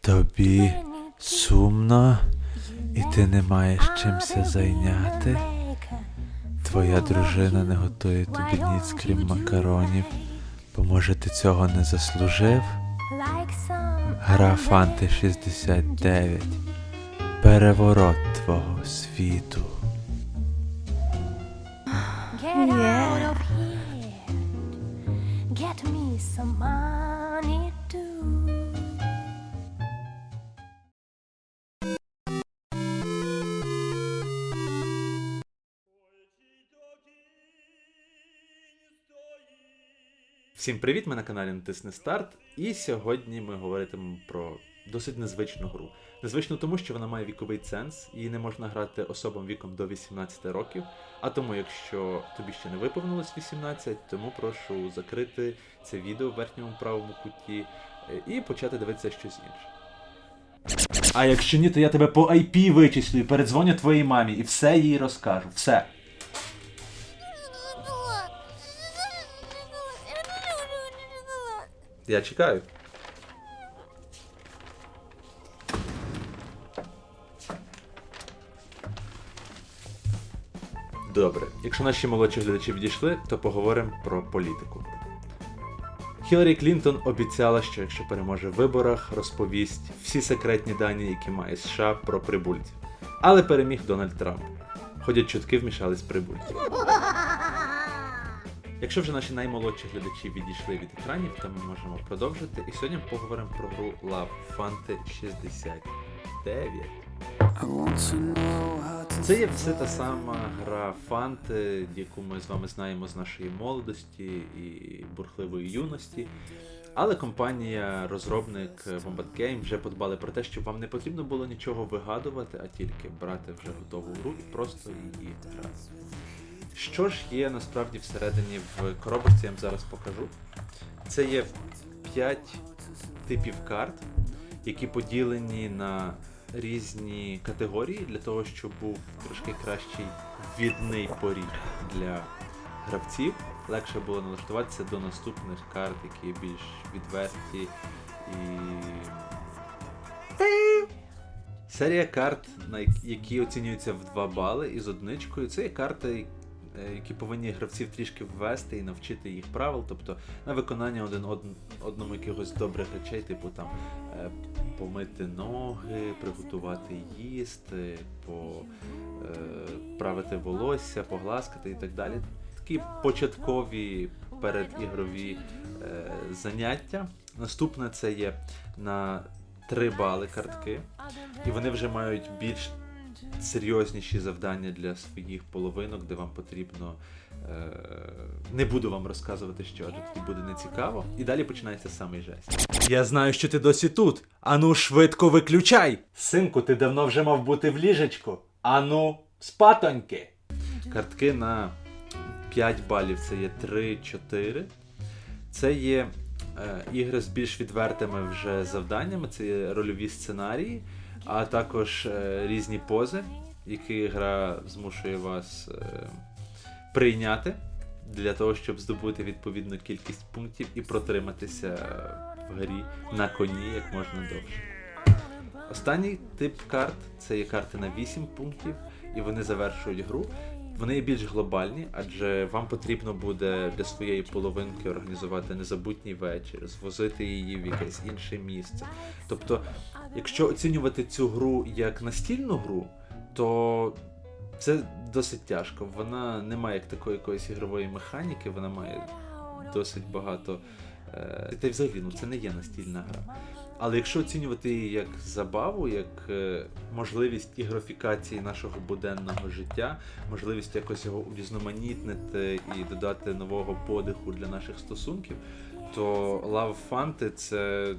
Тобі сумно, і ти не маєш чимся зайняти. Твоя дружина не готує тобі ніц, крім макаронів. Бо може ти цього не заслужив? Гра Фанти 69. Переворот твого світу. Here. Get me some money too. Всім привіт! Ми на каналі Натисни Старт. І сьогодні ми говоритимемо про досить незвичну гру. Незвично тому, що вона має віковий ценз, її не можна грати особам віком до 18 років. А тому, якщо тобі ще не виповнилось 18, тому прошу закрити це відео в верхньому правому куті е, і почати дивитися щось інше. А якщо ні, то я тебе по IP вичислю і передзвоню твоїй мамі і все їй розкажу. Все. Я чекаю. Добре, якщо наші молодші глядачі відійшли, то поговоримо про політику. Хіларі Клінтон обіцяла, що якщо переможе в виборах, розповість всі секретні дані, які має США про прибульців. Але переміг Дональд Трамп. Ходять чутки, вмішались прибульці. Якщо вже наші наймолодші глядачі відійшли від екранів, то ми можемо продовжити. І сьогодні поговоримо про гру Love Fante 69. Це є все та сама гра Фанти, яку ми з вами знаємо з нашої молодості і бурхливої юності. Але компанія, розробник Wombat Game вже подбали про те, щоб вам не потрібно було нічого вигадувати, а тільки брати вже готову гру і просто її грати. Що ж є насправді всередині в коробочці, я вам зараз покажу. Це є 5 типів карт, які поділені на різні категорії для того, щоб був трошки кращий відний поріг для гравців. Легше було налаштуватися до наступних карт, які більш відверті і. Серія карт, які оцінюються в 2 бали із одничкою. Це є карти, які повинні гравців трішки ввести і навчити їх правил, тобто на виконання один одному якихось добрих речей, типу там е, помити ноги, приготувати їсти, поправити волосся, погласкати і так далі. Такі початкові передігрові е, заняття. Наступне це є на 3 бали картки, і вони вже мають більш серйозніші завдання для своїх половинок, де вам потрібно. Е, не буду вам розказувати, що адже тоді буде нецікаво. І далі починається самий жесть. Я знаю, що ти досі тут. Ану, швидко виключай! Синку, ти давно вже мав бути в ліжечку. Ану, спатоньки! Картки на 5 балів це є 3-4. Це є е, ігри з більш відвертими вже завданнями, це є рольові сценарії, а також е, різні пози, які гра змушує вас е, прийняти для того, щоб здобути відповідну кількість пунктів і протриматися в грі на коні як можна довше. Останній тип карт це є карти на 8 пунктів, і вони завершують гру. Вони є більш глобальні, адже вам потрібно буде для своєї половинки організувати незабутній вечір, звозити її в якесь інше місце. Тобто, якщо оцінювати цю гру як настільну гру, то це досить тяжко. Вона не має як такої якоїсь ігрової механіки, вона має досить багато. е, Та й взагалі, ну це не є настільна гра. Але якщо оцінювати її як забаву, як е, можливість ігрофікації нашого буденного життя, можливість якось його урізноманітнити і додати нового подиху для наших стосунків, то Love Fante це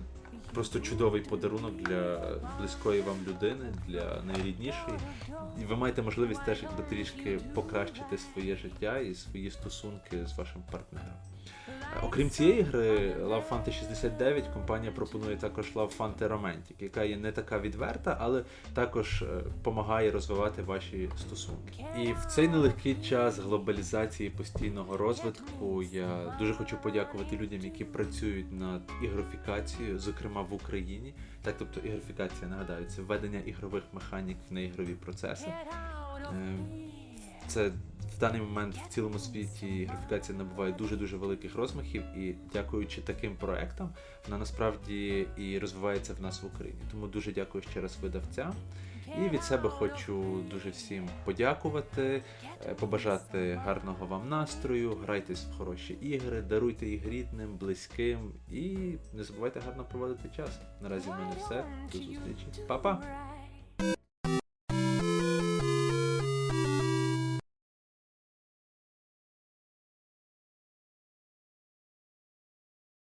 просто чудовий подарунок для близької вам людини, для найріднішої. І ви маєте можливість теж якби трішки покращити своє життя і свої стосунки з вашим партнером. Окрім цієї гри, Love Fante 69 компанія пропонує також Love Fante Romantic, яка є не така відверта, але також допомагає розвивати ваші стосунки. І в цей нелегкий час глобалізації постійного розвитку я дуже хочу подякувати людям, які працюють над ігрофікацією, зокрема в Україні. Так, тобто ігрофікація, нагадаю, це введення ігрових механік в неігрові процеси. Е, Це даний момент в цілому світі графікація набуває дуже дуже великих розмахів, і дякуючи таким проектам, вона насправді і розвивається в нас в Україні. Тому дуже дякую ще раз видавцям. І від себе хочу дуже всім подякувати, е, побажати гарного вам настрою, грайтесь в хороші ігри, даруйте їх рідним, близьким і не забувайте гарно проводити час. Наразі в мене все. До зустрічі. Па-па!